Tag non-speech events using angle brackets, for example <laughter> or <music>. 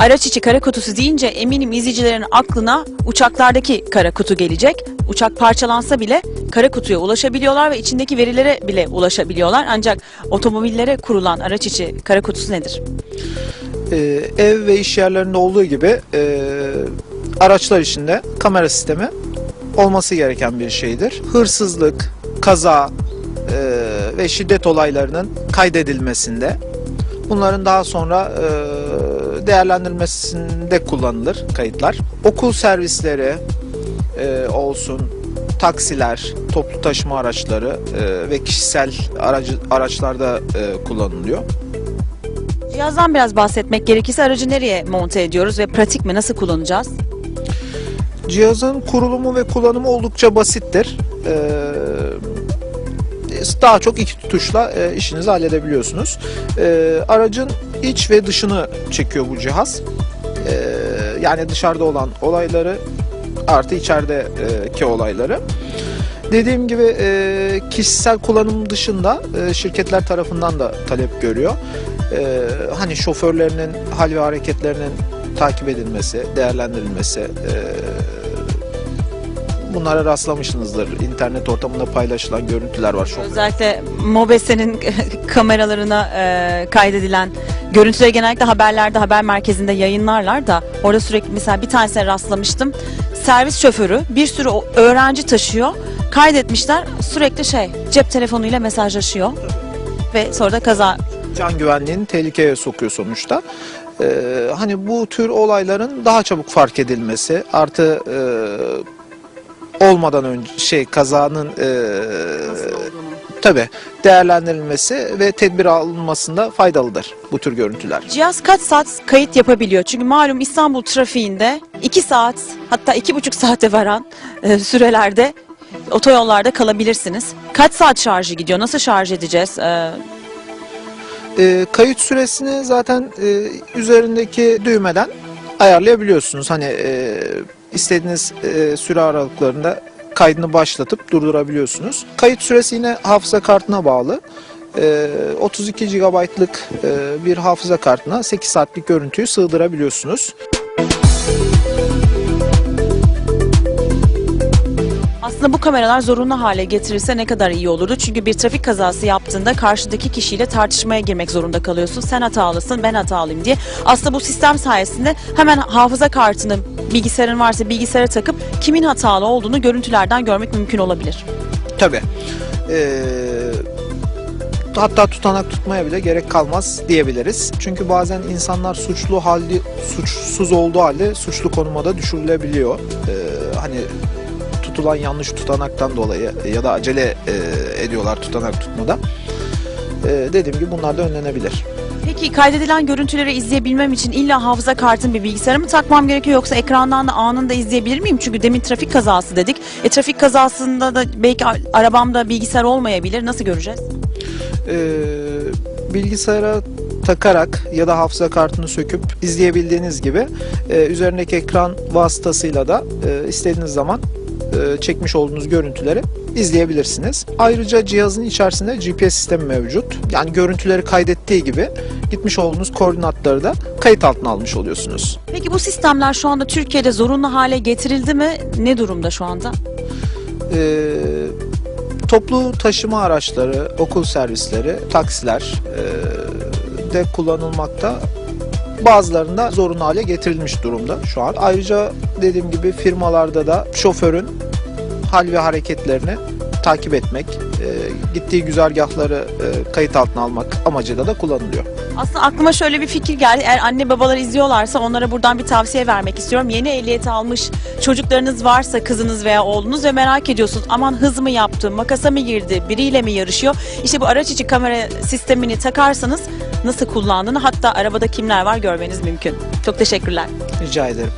Araç içi kara kutusu deyince eminim izleyicilerin aklına uçaklardaki kara kutu gelecek. Uçak parçalansa bile kara kutuya ulaşabiliyorlar ve içindeki verilere bile ulaşabiliyorlar. Ancak otomobillere kurulan araç içi kara kutusu nedir? Ee, ev ve iş yerlerinde olduğu gibi e, araçlar içinde kamera sistemi olması gereken bir şeydir. Hırsızlık, kaza e, ve şiddet olaylarının kaydedilmesinde bunların daha sonra e, değerlendirilmesinde kullanılır kayıtlar. Okul servisleri e, olsun, taksiler, toplu taşıma araçları e, ve kişisel aracı, araçlarda e, kullanılıyor. Cihazdan biraz bahsetmek gerekirse aracı nereye monte ediyoruz ve pratik mi nasıl kullanacağız? Cihazın kurulumu ve kullanımı oldukça basittir. Ee, daha çok iki tuşla e, işinizi halledebiliyorsunuz. Ee, aracın iç ve dışını çekiyor bu cihaz. Ee, yani dışarıda olan olayları artı içerideki olayları. Dediğim gibi e, kişisel kullanım dışında e, şirketler tarafından da talep görüyor. E, hani şoförlerinin hal ve hareketlerinin takip edilmesi, değerlendirilmesi, e, bunlara rastlamışsınızdır. İnternet ortamında paylaşılan görüntüler var. Şoför. Özellikle Mobese'nin <laughs> kameralarına e, kaydedilen görüntüleri genellikle haberlerde, haber merkezinde yayınlarlar da orada sürekli mesela bir tanesine rastlamıştım. Servis şoförü bir sürü öğrenci taşıyor. Kaydetmişler sürekli şey cep telefonuyla mesajlaşıyor ve sonra da kaza Can güvenliğini tehlikeye sokuyor sonuçta. E, hani bu tür olayların daha çabuk fark edilmesi artı e, olmadan önce şey kazanın e, tabi değerlendirilmesi ve tedbir alınmasında faydalıdır bu tür görüntüler. Cihaz kaç saat kayıt yapabiliyor? Çünkü malum İstanbul trafiğinde 2 saat hatta 2,5 saate varan e, sürelerde otoyollarda kalabilirsiniz. Kaç saat şarjı gidiyor? Nasıl şarj edeceğiz? E, E, kayıt süresini zaten e, üzerindeki düğmeden ayarlayabiliyorsunuz. Hani e, istediğiniz e, süre aralıklarında kaydını başlatıp durdurabiliyorsunuz. Kayıt süresi yine hafıza kartına bağlı. E, 32 GB'lık e, bir hafıza kartına 8 saatlik görüntüyü sığdırabiliyorsunuz. Aslında bu kameralar zorunlu hale getirilse ne kadar iyi olurdu. Çünkü bir trafik kazası yaptığında karşıdaki kişiyle tartışmaya girmek zorunda kalıyorsun. Sen hatalısın, ben hatalıyım diye. Aslında bu sistem sayesinde hemen hafıza kartını bilgisayarın varsa bilgisayara takıp kimin hatalı olduğunu görüntülerden görmek mümkün olabilir. Tabii. E, hatta tutanak tutmaya bile gerek kalmaz diyebiliriz. Çünkü bazen insanlar suçlu halde suçsuz olduğu halde suçlu konuma da düşürülebiliyor. Ee, hani tutulan yanlış tutanaktan dolayı ya da acele e, ediyorlar tutanak tutmada. Ee, dediğim gibi bunlar da önlenebilir. Peki kaydedilen görüntüleri izleyebilmem için illa hafıza kartın bir bilgisayara mı takmam gerekiyor yoksa ekrandan da anında izleyebilir miyim? Çünkü demin trafik kazası dedik. E trafik kazasında da belki arabamda bilgisayar olmayabilir. Nasıl göreceğiz? Ee, bilgisayara takarak ya da hafıza kartını söküp izleyebildiğiniz gibi e, üzerindeki ekran vasıtasıyla da e, istediğiniz zaman e, çekmiş olduğunuz görüntüleri izleyebilirsiniz. Ayrıca cihazın içerisinde GPS sistemi mevcut. Yani görüntüleri kaydettiği gibi gitmiş olduğunuz koordinatları da kayıt altına almış oluyorsunuz. Peki bu sistemler şu anda Türkiye'de zorunlu hale getirildi mi? Ne durumda şu anda? Ee, toplu taşıma araçları, okul servisleri, taksiler e, de kullanılmakta. Bazılarında zorunlu hale getirilmiş durumda şu an. Ayrıca dediğim gibi firmalarda da şoförün hal ve hareketlerini takip etmek, e, gittiği güzergahları e, kayıt altına almak amacıyla da kullanılıyor. Aslında aklıma şöyle bir fikir geldi. Eğer anne babalar izliyorlarsa onlara buradan bir tavsiye vermek istiyorum. Yeni ehliyet almış çocuklarınız varsa kızınız veya oğlunuz ve merak ediyorsunuz. Aman hız mı yaptı, makasa mı girdi, biriyle mi yarışıyor? İşte bu araç içi kamera sistemini takarsanız nasıl kullandığını hatta arabada kimler var görmeniz mümkün. Çok teşekkürler. Rica ederim.